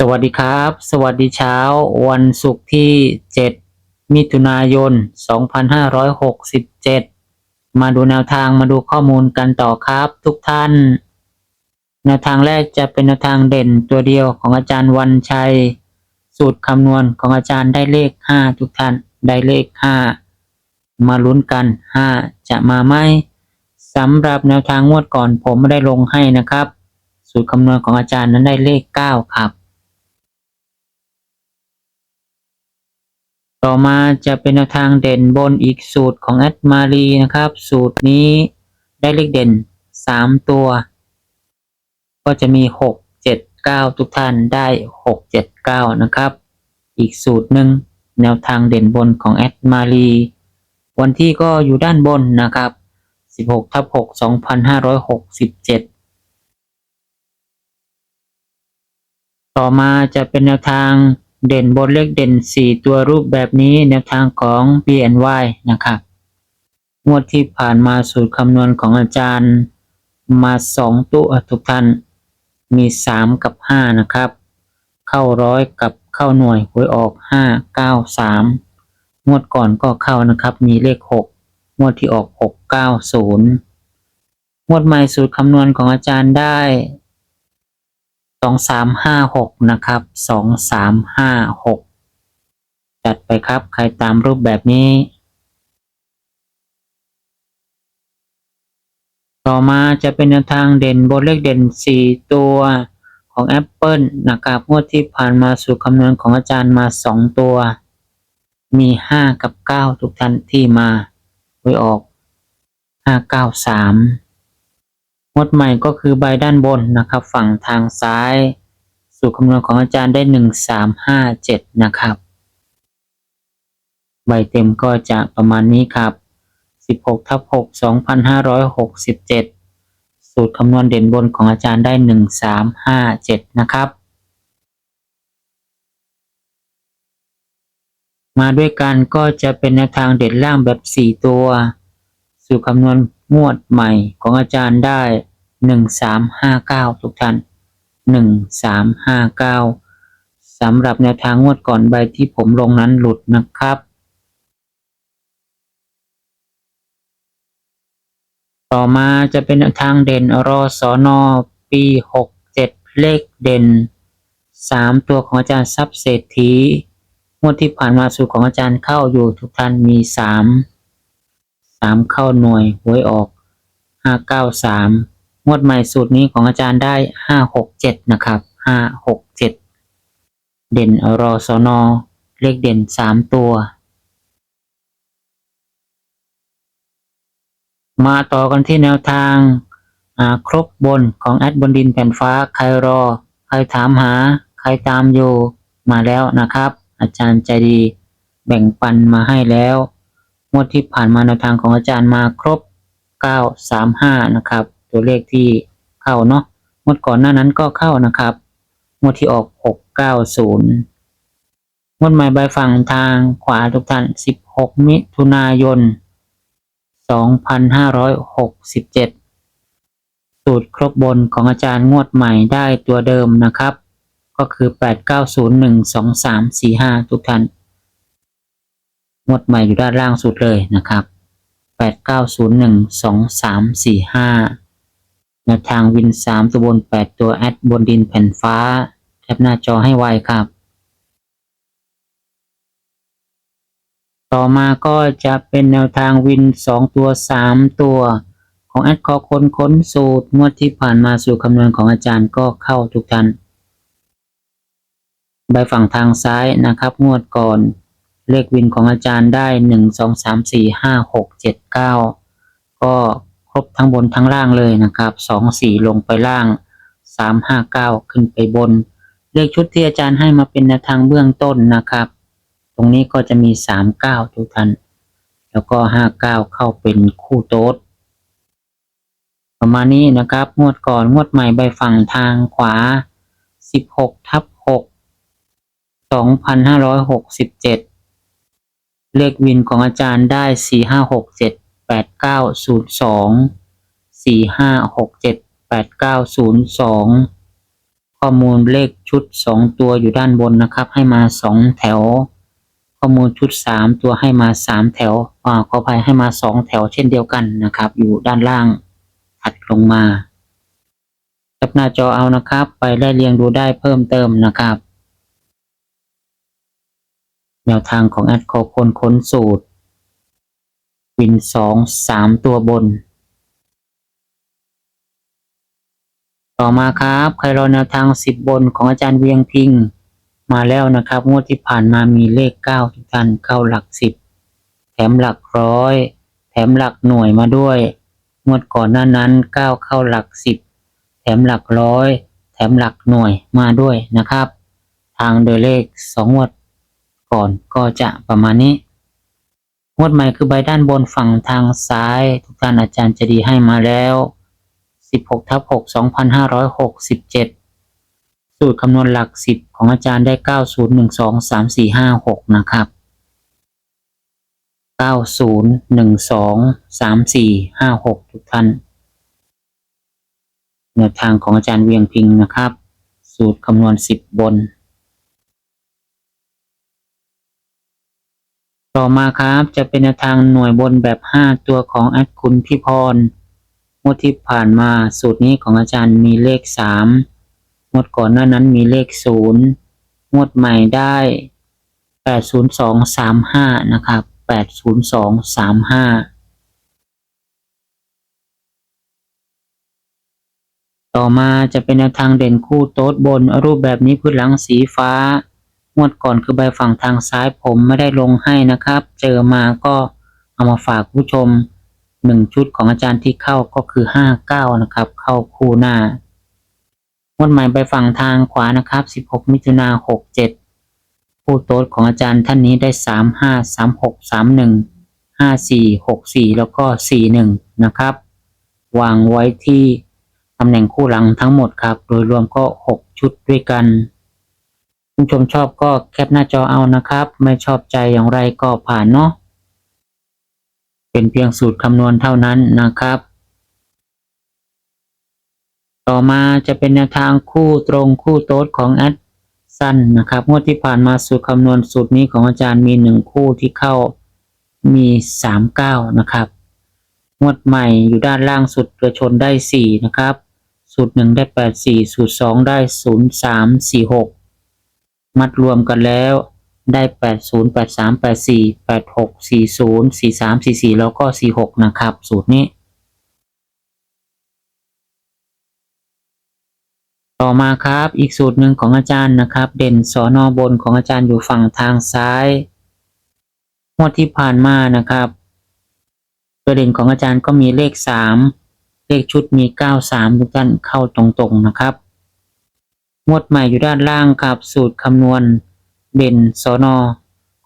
สวัสดีครับ สวัสดีเช้า วันศุกร์ที่ 7 มิถุนายน 2567 มาดูแนวทางมาดูข้อมูลกันต่อครับทุกท่าน แนวทางแรกจะเป็นแนวทางเด่นตัวเดียวของอาจารย์วันชัย สูตรคำนวณของอาจารย์ได้เลข 5 ทุกท่านได้เลข 5 มาลุ้นกัน 5 จะมาไหมสำหรับแนวทางงวดก่อนผมไม่ได้ลงให้นะครับ สูตรคำนวณของอาจารย์นั้นได้เลข 9 ครับ ต่อมาจะเป็นแนวทางเด่นบนอีกสูตรของแอดมารีนะครับ สูตรนี้ได้เลขเด่น 3 ตัว ก็จะมี 6 7 9 ทุกท่านได้ 6 7 9 นะครับ อีกสูตรหนึ่งแนวทางเด่นบนของแอดมารีวันที่ก็อยู่ด้านบนนะครับ 16ทับ6 2567 ต่อมาจะเป็นแนวทาง เด่นบนเลขเด่น 4 ตัวรูปแบบนี้แนวทางของ BNY นะครับงวดที่ผ่านมาสูตรคำนวณของอาจารย์มา 2 ตัวทุกท่านมี 3 กับ 5 นะครับ เข้าร้อยกับเข้าหน่วยหวยออก 5 9 3 งวดก่อนก็เข้านะครับ มีเลข 6 งวดที่ออก 6 9 0 งวดใหม่สูตรคำนวณของอาจารย์ได้ สองสามห้าหกนะครับสองสามห้าหกจัดไปครับใครตามรูปแบบนี้ ต่อมาจะเป็นแนวทางเด่นบนเลขเด่นสี่ตัวของ Apple นะครับงวดที่ผ่านมาสู่คำนวณของอาจารย์มาสองตัว มีห้ากับเก้าทุกท่านที่มาไว้ออกห้าเก้าสา มงดใหม่ก็คือใบด้านบนนะครับ ฝั่งทางซ้าย สูตรคำนวณของอาจารย์ได้หนึ่งสามห้าเจ็ดนะครับ ใบเต็มก็จะประมาณนี้ครับสิบหกทับหกสองพันห้าร้อยหกสิบเจ็ดสูตรคำนวณเด่นบนของอาจารย์ได้หนึ่งสามห้าเจ็ดนะครับ มาด้วยกันก็จะเป็นแนวทางเด่นล่างแบบสี่ตัว สูตรคำนวณงวดใหม่ของอาจารย์ได้ หนึ่งสามห้าเก้าทุกท่านหนึ่งสามห้าเก้าสำหรับแนวทางงวดก่อนใบที่ผมลงนั้นหลุดนะครับ ต่อมาจะเป็นแนวทางเด่นรอสอนอปีหกเจ็ดเลขเด่นสามตัวของอาจารย์ทรัพย์เศรษฐีงวดที่ผ่านมาสูตรของอาจารย์เข้าอยู่ทุกท่านมีสามสามเข้าหน่วยหวยออกห้าเก้าสาม งวดใหม่สูตรนี้ของอาจารย์ได้ห้าหกเจ็ดนะครับห้าหกเจ็ดเด่นรอสอนอเลขเด่นสามตัว มาต่อกันที่แนวทางครบบนของแอดบนดินแผ่นฟ้าใครรอ ใครถามหา ใครตามอยู่มาแล้วนะครับ อาจารย์ใจดีแบ่งปันมาให้แล้วงวดที่ผ่านมาแนวทางของอาจารย์มาครบ 935 นะครับ ตัวเลขที่เข้าเนาะงวดก่อนหน้านั้นก็เข้านะครับงวดที่ออก 690งวดใหม่ใบฝั่งทางขวาทุกท่าน 16 มิถุนายน 2567 สูตรครบบนของอาจารย์งวดใหม่ได้ตัวเดิมนะครับ ก็คือ 89012345 ทุกท่าน งวดใหม่อยู่ด้านล่างสุดเลยนะครับ 89012345 แนวทางวิน3ตัวบน8ตัวแอดบนดินแผ่นฟ้าแคปหน้าจอให้ไวครับ ต่อมาก็จะเป็นแนวทางวิน2ตัว3ตัวของแอดคอค้นค้นสูตรงวดที่ผ่านมาสู่คำนวณของอาจารย์ก็เข้าทุกท่านใบฝั่งทางซ้ายนะครับ งวดก่อน เลขวินของอาจารย์ได้หนึ่งสองสามสี่ห้าหกเจ็ดเก้าก็ บทั้งบนทั้งล่างเลยนะครับสองสี่ลงไปล่างสามห้าเก้าขึ้นไปบน เลขชุดที่อาจารย์ให้มาเป็นแนวทางเบื้องต้นนะครับ ตรงนี้ก็จะมีสามเก้าทุกท่านแล้วก็ห้าเก้าเข้าเป็นคู่โต๊ดประมาณนี้นะครับ งวดก่อนงวดใหม่ใบฝั่งทางขวา 16ทับ6 2567 เลขวินของอาจารย์ได้ 4567 8902 4567 8902ข้อมูลเลขชุด2ตัวอยู่ด้านบนนะครับ ให้มา2แถว ข้อมูลชุด3ตัวให้มา3แถวอ่าขออภัยให้มา2แถวเช่นเดียวกันนะครับ อยู่ด้านล่างถัดลงมาจับหน้าจอเอานะครับ ไปไล่เรียงดูได้เพิ่มเติมนะครับ แนวทางของแอดโคคนค้นสูตร วินสองสามตัวบน ต่อมาครับใครรอแนวทางสิบบนของอาจารย์เวียงพิง มาแล้วนะครับงวดที่ผ่านมามีเลขเก้าทุกท่านเข้าหลักสิบแถมหลักร้อย แถมหลักหน่วยมาด้วย งวดก่อนหน้านั้นเก้าเข้าหลักสิบแถมหลักร้อย แถมหลักหน่วยมาด้วยนะครับ ทางโดยเลขสองงวดก่อนก็จะประมาณนี้ งวดใหม่คือใบด้านบนฝั่งทางซ้าย ทุกท่านอาจารย์จะดีให้มาแล้ว 16ทับ6 2567 สูตรคำนวณหลัก 10 ของอาจารย์ได้ 90123456 นะครับ 90123456 ทุกท่านแนวทางของอาจารย์เวียงพิงนะครับ สูตรคำนวณ 10 บน ต่อมาครับจะเป็นทางหน่วยบนแบบ 5 ตัวของแอดคุณพิพรงดที่ผ่านมาสูตรนี้ของอาจารย์มีเลข 3 งวดก่อนหน้านั้นมีเลข 0 งวดใหม่ได้ 80235 นะครับ 80235ต่อมาจะเป็นแนวทางเด่นคู่โต๊ดบนรูปแบบนี้พื้นหลังสีฟ้า งวดก่อนคือใบฝั่งทางซ้ายผมไม่ได้ลงให้นะครับ เจอมาก็เอามาฝากผู้ชมหนึ่งชุดของอาจารย์ที่เข้าก็คือห้าเก้านะครับ เข้าคู่หน้างวดใหม่ใบฝั่งทางขวานะครับสิบหกมิถุนาหกเจ็ดคู่โต๊ดของอาจารย์ท่านนี้ได้สามห้าสามหกสามหนึ่งห้าสี่หกสี่แล้วก็สี่หนึ่งนะครับ วางไว้ที่ตำแหน่งคู่หลังทั้งหมดครับ โดยรวมก็หกชุดด้วยกัน คุณผู้ชมชอบก็แคปหน้าจอเอานะครับ ไม่ชอบใจอย่างไรก็ผ่านเนาะเป็นเพียงสูตรคำนวณเท่านั้นนะครับ ต่อมาจะเป็นแนวทางคู่ตรงคู่โต๊ดของแอดสั้นนะครับงวดที่ผ่านมาสูตรคำนวณสูตรนี้ของอาจารย์มีหนึ่งคู่ที่เข้ามีสามเก้านะครับ งวดใหม่อยู่ด้านล่างสุดกระชนได้สี่นะครับ สูตรหนึ่งได้แปดสี่สูตรสองได้ศูนย์สา มัดรวมกันแล้ว ได้แปดศูนย์แปดสามแปดสี่แปดหกสี่ศูนย์สี่สามสี่สี่แล้วก็สี่หกนะครับ สูตรนี้ ต่อมาครับอีกสูตรหนึ่งของอาจารย์นะครับ เด่นสอนอบนของอาจารย์อยู่ฝั่งทางซ้ายงวดที่ผ่านมานะครับตัวเด่นของอาจารย์ก็มีเลขสามเลขชุดมีเก้าสามทุกท่านเข้าตรงๆนะครับ งวดใหม่อยู่ด้านล่างครับ สูตรคำนวณเด่นสอนอ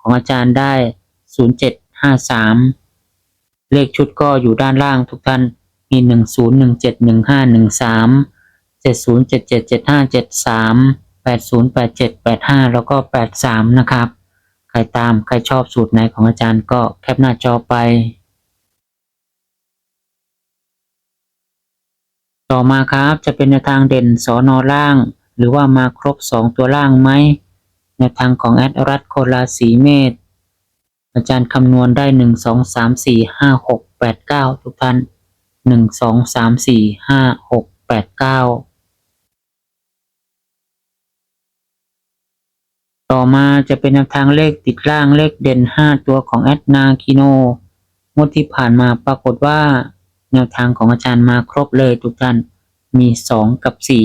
ของอาจารย์ได้ศูนย์เจ็ดห้าสามเลขชุดก็อยู่ด้านล่างทุกท่าน มีหนึ่งศูนย์หนึ่งเจ็ดหนึ่งห้าหนึ่งสามเจ็ดศูนย์เจ็ดเจ็ดเจ็ดห้าเจ็ดสามแปดศูนย์แปดเจ็ดแปดห้าแล้วก็แปดสามนะครับ ใครตามใครชอบสูตรไหนของอาจารย์ก็แคปหน้าจอไป ต่อมาครับจะเป็นแนวทางเด่นสอนอล่าง รือว่ามาครบสองตัวล่างไหมแนทางของแอดรัตโคลาสีเมธอาจารย์คำนวณได้หนึ่งสองสามสี่ห้าหกแปดเก้าทุกท่านหนึ่งสองสามสี่ห้าหกแปดเก้าต่อมาจะเป็นแนวทางเลขติดล่างเลขเด่นห้าตัวของแอดนาคิโนงวดที่ผ่านมาปรากฏว่า แนวทางของอาจารย์มาครบเลยทุกท่านมีสองกับสี่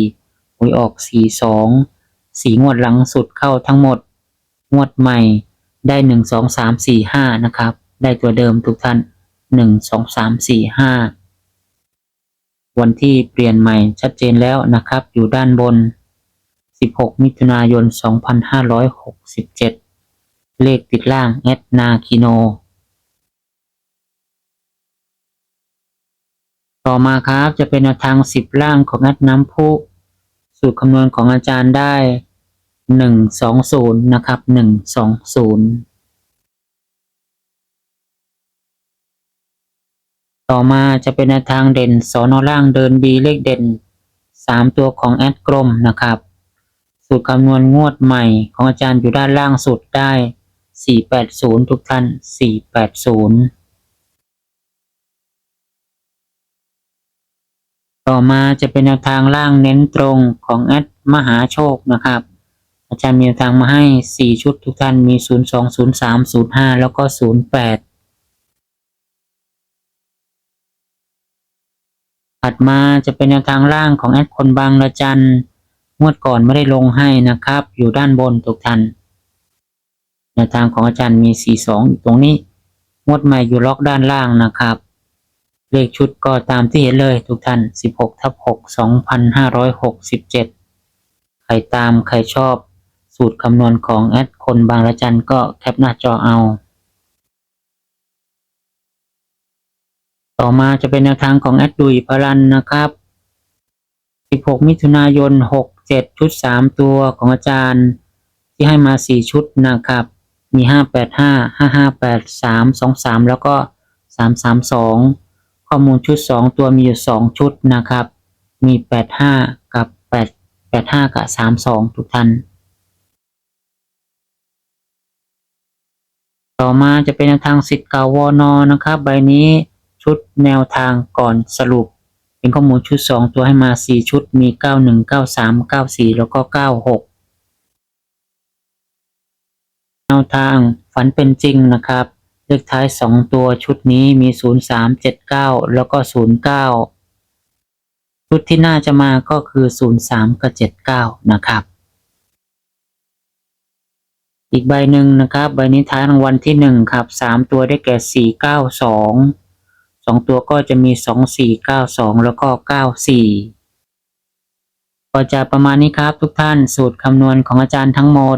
หวยออกสี่สองสี่งวดหลังสุดเข้าทั้งหมด งวดใหม่ได้หนึ่งสองสามสี่ห้านะครับ ได้ตัวเดิมทุกท่านหนึ่งสองสามสี่ห้าวันที่เปลี่ยนใหม่ชัดเจนแล้วนะครับ อยู่ด้านบน 16 มิถุนายน 2567 เลขติดล่างแอดนาคิโน ต่อมาครับจะเป็นแนวทาง 10 ล่างของแอดน้ำพุ สูตรคำนวณของอาจารย์ได้ 120 นะครับ 120 ต่อมาจะเป็นแนทางเด่นสอนอล่างเดินบีเลขเด่น 3 ตัวของแอดกลมนะครับ สูตรคำนวณงวดใหม่ของอาจารย์อยู่ด้านล่างสุดได้ 480 ทุกท่าน 480 ต่อมาจะเป็นแนวทางล่างเน้นตรงของแอดมหาโชคนะครับ อาจารย์มีแนวทางมาให้ 4 ชุดทุกท่านมี 02 03 05 แล้วก็ 08 ถัดมาจะเป็นแนวทางล่างของแอดคนบางละจันงวดก่อนไม่ได้ลงให้นะครับ อยู่ด้านบนทุกท่านแนวทางของอาจารย์มี 42 อยู่ตรงนี้ งวดใหม่อยู่ล็อกด้านล่างนะครับ เลขชุดก็ตามที่เห็นเลยทุกท่าน 16ทับ6 2567 ใครตามใครชอบสูตรคำนวณของแอดคนบางละจันก็แคปหน้าจอเอา ต่อมาจะเป็นแนวทางของแอดดุยพลันนะครับ 16 มิถุนายน 67 ชุด 3 ตัวของอาจารย์ ที่ให้มา 4 ชุดนะครับ มี 585 5583 23 แล้วก็ 332 ข้อมูลชุด 2 ตัวมีอยู่ 2 ชุดนะครับ มี 85 กับ 8 85 กับ 32 ทุกท่าน ต่อมาจะเป็นแนวทางสิทธิ์เก่าวอนอนะครับ ใบนี้ชุดแนวทางก่อนสรุป เป็นข้อมูลชุด 2 ตัวให้มา 4 ชุดมี 91 93 94 แล้วก็ 96 แนวทางฝันเป็นจริงนะครับ เลขท้าย2ตัวชุดนี้มี03 79แล้วก็09ชุดที่น่าจะมาก็คือ03กับ79นะครับ อีกใบหนึ่งนะครับ ใบนี้ท้ายรางวัลที่หนึ่งครับสามตัวได้แก่สี่เก้าสองสองตัวก็จะมีสองสี่เก้าสองแล้วก็เก้าสี่ก็จะประมาณนี้ครับทุกท่านสูตรคำนวณของอาจารย์ทั้งหมด